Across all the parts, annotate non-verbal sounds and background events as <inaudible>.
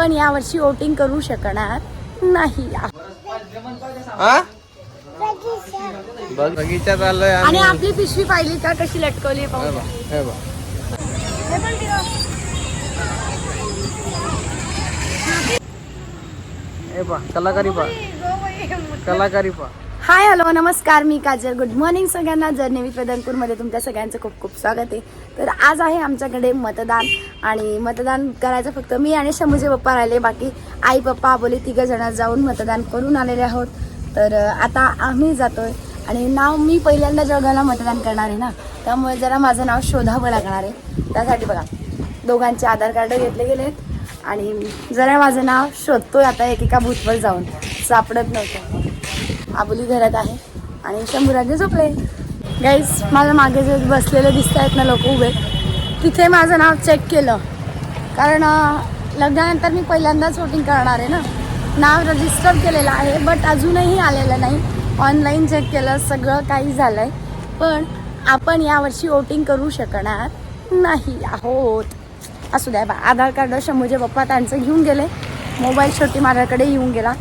आपण यावर्षी वोटिंग करू शकणार नाही. बगीचा चाललोय आणि आपली पिशवी पाहिली का? कशी लटकवली पाहू कलाकारी पा कलाकारी पा हाय हॅलो नमस्कार मी काजल. गुड मॉर्निंग सगळ्यांना. जर्नी विथ वेदनपूरमध्ये तुमच्या सगळ्यांचं खूप खूप स्वागत आहे. तर आज आहे आमच्याकडे मतदान आणि मतदान करायचं फक्त मी आणि शंभूजे पप्पा राहिले. बाकी आई पप्पा बोले तिघं जण जाऊन मतदान करून आलेले आहोत. तर आता आम्ही जातोय आणि नाव मी पहिल्यांदा जगाला मतदान करणार आहे ना त्यामुळे जरा माझं नाव शोधावं लागणार आहे. त्यासाठी बघा दोघांचे आधार कार्ड घेतले गेलेत आणि जरा माझं नाव शोधतोय आता एकेका बूथवर जाऊन. सापडत नव्हतं. आबोली घरात आहे आणि शंभूराजे झोपले. गाईस माझ्या मागे जे बसलेले दिसत आहेत ना लोक उभे तिथे माझं नाव चेक केलं. कारण लग्नानंतर मी पहिल्यांदाच वोटिंग करणार आहे ना. नाव रजिस्टर केलेलं आहे बट अजूनही आलेलं नाही. ऑनलाईन चेक केलं सगळं काही झालं आहे पण आपण यावर्षी वोटिंग करू शकणार नाही आहोत. असू द्या बा आधार कार्ड शंभूचे पप्पा त्यांचं घेऊन गेले. मोबाईल शेवटी माझ्याकडे येऊन गेला.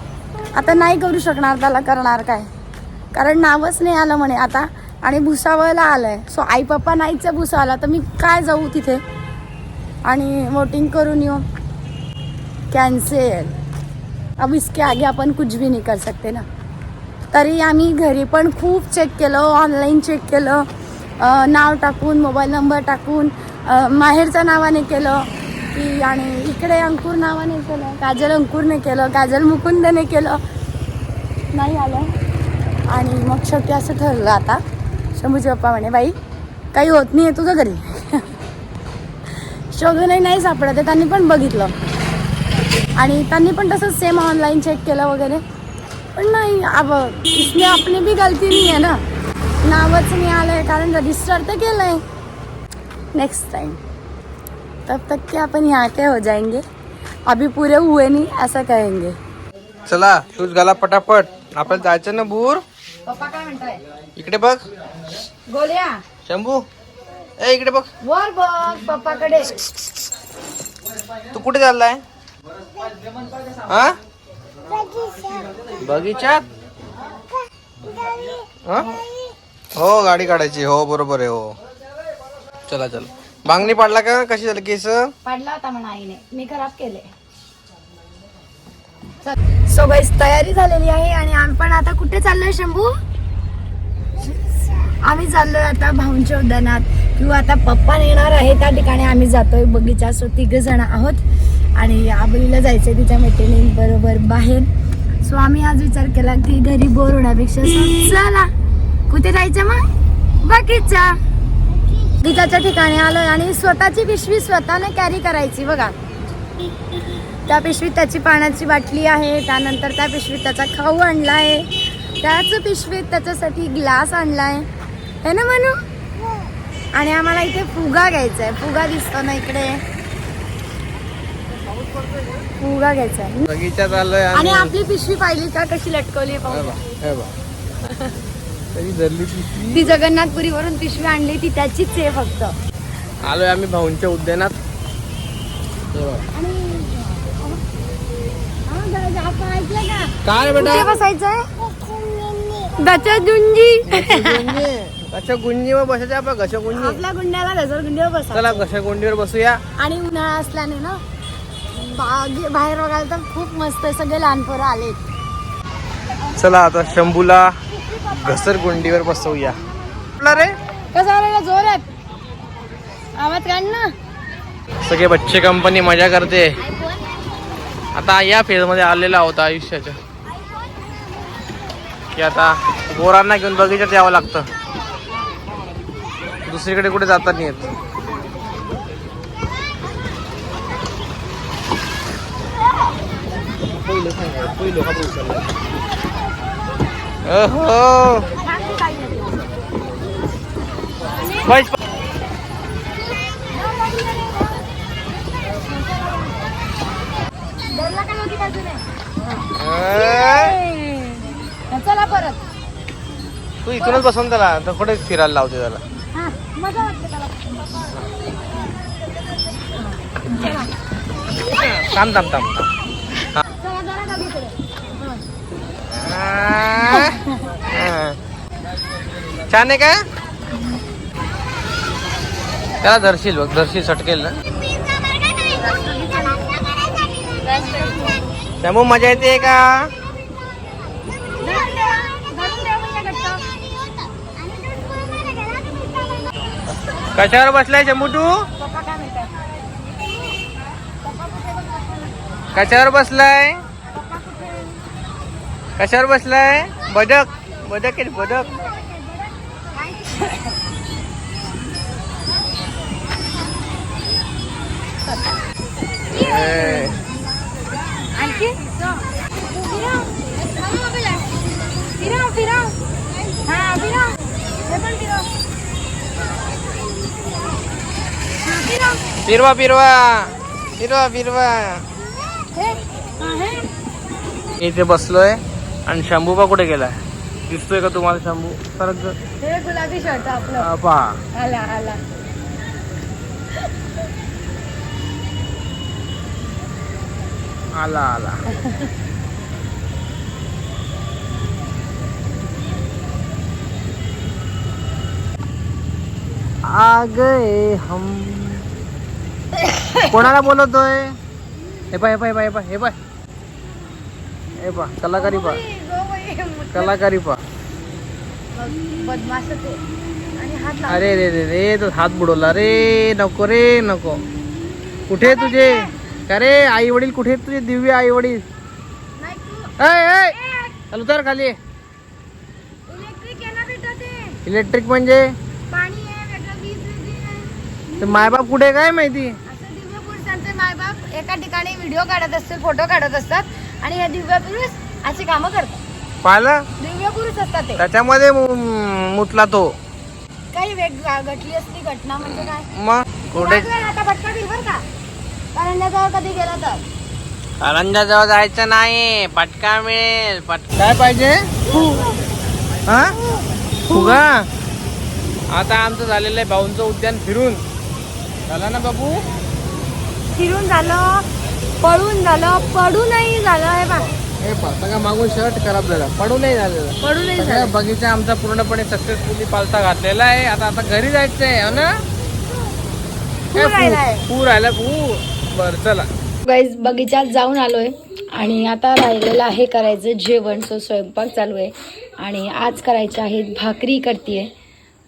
आता नाही करू शकणार त्याला करणार काय? कारण नावच नाही आलं म्हणे आता. आणि भुसावळला आलंय. सो आई पप्पा नाहीच आहे तर मी काय जाऊ तिथे? आणि वोटिंग करून येऊ. कॅन्सेल अब इसके आगे आपण कुछ भी नाही कर सकते ना. तरी आम्ही घरी पण खूप चेक केलं ऑनलाईन चेक केलं. नाव टाकून मोबाईल नंबर टाकून. माहेरच्या नावाने केलं. की आणि इकडे अंकुर नावाने केलं काजल अंकुरने केलं काजल मुकुंदने केलं. नाही आलं. आणि मग शेवटी असं ठरलं आता. शंभूचे पप्पा म्हणे बाई काही होत नाही आहे तुझं घरी. शोधूनही नाही सापडत आहे त्यांनी पण बघितलं. आणि त्यांनी पण तसंच सेम ऑनलाईन चेक केलं वगैरे. पण नाही अब इसमें आपली बी गलती नाही आहे ना. नावच नाही आलं आहे कारण रजिस्टर तर केलं आहे नेक्स्ट टाईम तब तक के अपन यहाँ के हो जाएंगे। अभी पूरे हुए नहीं ऐसा कहेंगे। चला शूज घाला पटापट। आपल्याला जायचं ना बूर? पप्पा काय म्हणताय? इकडे बघ. गोल्या? शंभू ए इकडे बघ. वर बघ पप्पाकडे. तू कुठे चाललाय? हा? बगीचात हा? हो गाडी काढायची. हो बरोबर आहे हो. चला चला. बांगणी पाडला का? कशी झाली केस? पाडला होता म्हणा आईने. मी खराब केले. सो गाईस तयारी झालेली आहे आणि आम्ही पण आता कुठे चाललोय शंभू? आम्ही चाललोय आता भाऊंच्या उद्यानात. किंवा आता पप्पा येणार आहे त्या ठिकाणी. आम्ही जातोय बगीचा. सो तिघ जण आहोत. आणि आबलीला जायचंय तिच्या मैत्रिणी बरोबर बाहेर. सो आम्ही आज विचार केला की घरी बोर होण्यापेक्षा चला. कुठे जायचं मग? बगीचा. गीताच्या ठिकाणी आलोय आणि स्वतःची पिशवी स्वतःने कॅरी करायची बघा. त्या पिशवीत त्याची पाण्याची बाटली आहे त्यानंतर त्या पिशवीत त्याचा खाऊ आणला आहे त्याच पिशवीत त्याच्यासाठी ग्लास आणलाय. है ना म्हणू आणि आम्हाला इथे फुगा घ्यायचा आहे फुगा दिसतो ना इकडे. फुगा घ्यायचा आहे आणि आपली पिशवी पाहिली का? कशी लटकवली आहे पाहू. <laughs> तरी धरली पिशवी ती. जगन्नाथपुरीवरून पिशवी आणली ती त्याचीच आहे फक्त. आलोय आम्ही भाऊंच्या उद्यानात. हे बघ. आणि हा, ग- ग- आपण ऐकलं का? काय कुठे बेटा? बसायचंय? गचा गुंजी गुंजीवर बसायचं आपण कशा गुंजी आपल्या गुंड्याला घसर गुंडीवर बसा चला कशा गुंडीवर बसूया. आणि उन्हाळा असल्याने ना बागे- बाहेर बघायला तर खूप मस्त आहे सगळे लहान पोरं आले चला आता शंभूला घसर गुंडीवर बसवूया. रे? कसं आहे आवाज काढ ना. सगळे बच्चे कंपनी मजा करते. आता या फेजमध्ये आलेला होता आयुष्याच्या. की आता पोरांना घेऊन बगीच्यात यावं लागतं. दुसरीकडे कुठे जाता नाही येत. अहो. बस. धरला का चला परत तू इथूनच बसून त्याला तर कुठे फिरायला लावते त्याला? हा थांब थांब थांब थांब. चला जरा का इकडे. आ, हा. छान आहे का? त्याला धरशील बघ धरशील सटकेल ना. त्यामुळे मजा येते का? कशावर बसलाय शंभू तू? कशावर बसलाय? कशावर बसलाय बदक बदक आहे बदक फिरव. फिरव, फिरव. फिरव. इथे बसलोय आणि शंभूबा कुठे गेलाय? दिसतोय का तुम्हाला शंभू. हे गुलाबी शर्ट आपलं. पहा. आला आला. आला आला. आ गए हम. कोणाला बोलवतोय? हे पाय हे पाय हे पाय हे पाय हे पा कलाकारी पा कलाकारी पा. बदमाश. अरे रे रे रे तो हात बुडवला रे. नको रे नको. कुठे तुझे? का रे आई वडील कुठे तुझे? दिव्य आई वडील चल उतर खाली. इलेक्ट्रिक आहे ना बेटा ते. इलेक्ट्रिक म्हणजे? मायबाप कुठे काय माहिती? असं मायबाप एका ठिकाणी व्हिडिओ काढत असतील फोटो काढत असतात. आणि हे दिव्य पुरुष अशी कामं करतात. पाहिलं? दिव्य पुरुष असतात ते. त्याच्यामध्ये मु- मुतला तो. काही वेग घटली असली घटना म्हणजे काय? मग? कुठे? वाजवेल आता भटका घेईल बरं का? करंजाजवळ कधी गेला तर. करंजा जवळ जायचं नाही. पटका मिळेल. पट काय पाहिजे? हा? फुगा आता आमचं झालेलं आहे भाऊंचं उद्यान फिरून. झालं ना बाबू? फिरून झालं पळून झालं पडूनही झालं हे बा हे पा सगळा मागून शर्ट खराब झाला. पडू नाही झालेलं. पडूनही सगळ्या झालं. बगीचा आमचा पूर्णपणे सक्सेसफुली पालथा घातलेला आहे. आता आता घरी जायचंय हो ना? पूर राहिलाय. पूर? आला पूर बर चला. गाईज बगीचात जाऊन आलोय आणि आता राहिलेलं आहे करायचं जेवण. सो स्वयंपाक चालू आहे. आणि आज करायचे आहेत भाकरी करते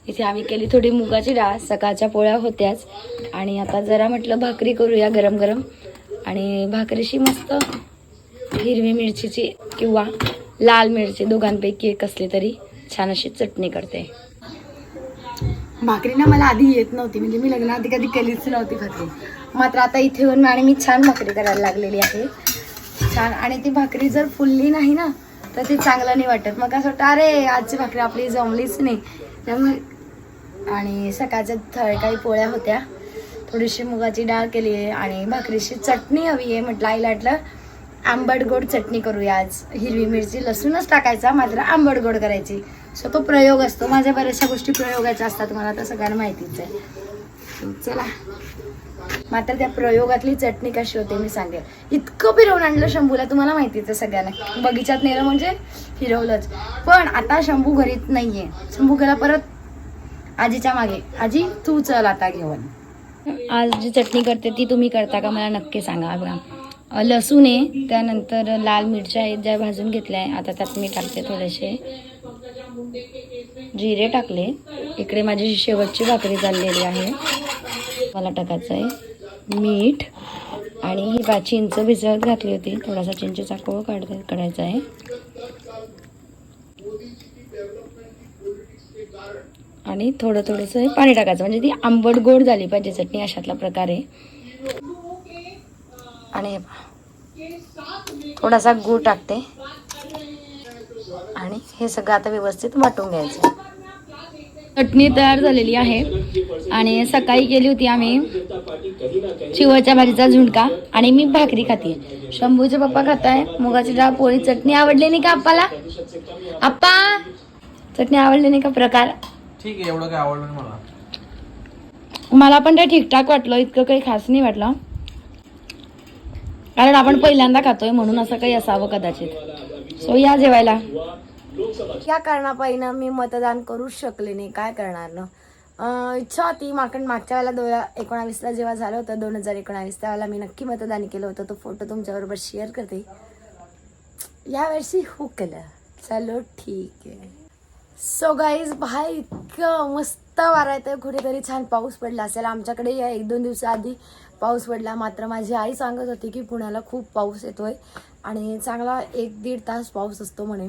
इथे आम्ही केली थोडी मुगाची डाळ. सकाळच्या पोळ्या होत्याच. आणि आता जरा म्हटलं भाकरी करूया गरम गरम आणि भाकरीशी मस्त हिरवी मिरचीची किंवा लाल मिरची दोघांपैकी एक असली तरी छान अशी चटणी करते. भाकरी ना मला आधी येत नव्हती म्हणजे मी लग्नाआधी कधी केलीच नव्हती भाकरी. मात्र आता इथे येऊन आणि मी छान भाकरी करायला लागलेली आहे. छान आणि ती भाकरी जर फुलली नाही ना तर ते चांगलं नाही वाटत. मग असं वाटतं अरे आजची भाकरी आपली जमलीच नाही. त्यामुळे आणि सकाळच्या थळ काही पोळ्या होत्या. थोडीशी मुगाची डाळ केली आहे आणि भाकरीची चटणी हवी आहे म्हटलं आईला वाटलं आंबट गोड चटणी करूया आज. हिरवी मिरची लसूणच टाकायचा मात्र आंबट गोड करायची. सो तो प्रयोग असतो. माझ्या बऱ्याचशा गोष्टी प्रयोगाच्या असतात. तुम्हाला तर सगळ्यांना माहितीच आहे. चला. मात्र त्या प्रयोगातली चटणी कशी होते मी सांगेल. इतकं फिरवून आणलं शंभूला तुम्हाला माहितीच आहे सगळ्यांना. बगीचात नेलं म्हणजे फिरवलंच. पण आता शंभू घरीच नाहीये. शंभू गेला परत आजीच्या मागे. आजी तू चल आता घेऊन. आज जी चटणी करते ती तुम्ही करता का? मला नक्की सांगा. बघा लसूण आहे त्यानंतर लाल मिरच्या आहेत ज्या भाजून घेतल्या आहे आता त्यात मी टाकते थोडेसे. जिरे टाकले. इकडे माझी शेवटची भाकरी चाललेली आहे मला टाकायचं आहे. मीठ आणि ही पा चिंच भिजवत घातली होती. थोडासा चिंचेचा कोळ काढ काढायचा आहे. आणि थोडं थोडंसं पाणी टाकायचं. म्हणजे ती आंबट गोड झाली पाहिजे चटणी अशातला प्रकारे आणि हे पहा. थोडासा गूळ टाकते. आणि हे सगळं आता व्यवस्थित वाटून घ्यायचं. चटणी तयार झालेली आहे. आणि सकाळी केली होती आम्ही चिवळच्या भाजीचा झुणका आणि मी भाकरी खाते शंभूचे पप्पा खात आहे मुगाची डाळ पोळी चटणी आवडली नाही का आप्पाला? आप्पा चटणी आवडली नाही का प्रकार? ठीक आहे एवढं काय आवडलं मला. मला पण ते ठीकठाक वाटलं. इतकं काही खास नाही वाटलं. कारण आपण पहिल्यांदा खातोय म्हणून असं काही असावं कदाचित. सो या जेवायला. या कारणापायनं मी मतदान करू शकले नाही. काय करणार ना? इच्छा होती. माकण मागच्या वेळेला दोन एकोणावीसला जेव्हा झालं होतं दोन हजार एकोणावीस त्यावेळेला मी नक्की मतदान केलं होतं. तो फोटो तुमच्याबरोबर शेअर करते. यावर्षी हो केलं. चलो ठीक आहे. सो गाईज भाई इतकं मस्त वारा येतं कुठेतरी छान पाऊस पडला असेल. आमच्याकडे या एक दोन दिवसाआधी पाऊस पडला. मात्र माझी आई सांगत होती की पुण्याला खूप पाऊस येतोय आणि चांगला एक दीड तास पाऊस असतो म्हणे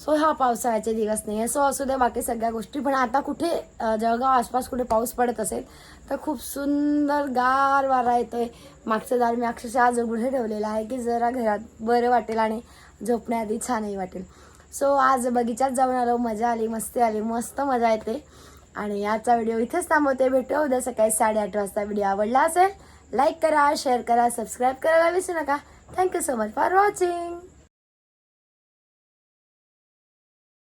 सो हा पावसाळ्याचे दिवस नाही आहे सो असू दे बाकी सगळ्या गोष्टी. पण आता कुठे जळगाव आसपास कुठे पाऊस पडत असेल तर खूप सुंदर गार वारा येतोय. मागचं दार मी अक्षरशः आज उघडे ठेवलेलं आहे की जरा घरात बरं वाटेल आणि झोपण्याआधी छानही वाटेल. सो आज बगीचात जाऊन आलो. मजा आली मस्ती आली. मस्त मजा येते. आणि आजचा व्हिडिओ इथेच थांबवते. भेटू उद्या सकाळी साडेआठ वाजता. व्हिडिओ आवडला असेल लाईक करा शेअर करा सबस्क्राईब करायला विसरू नका. Thank you so much for watching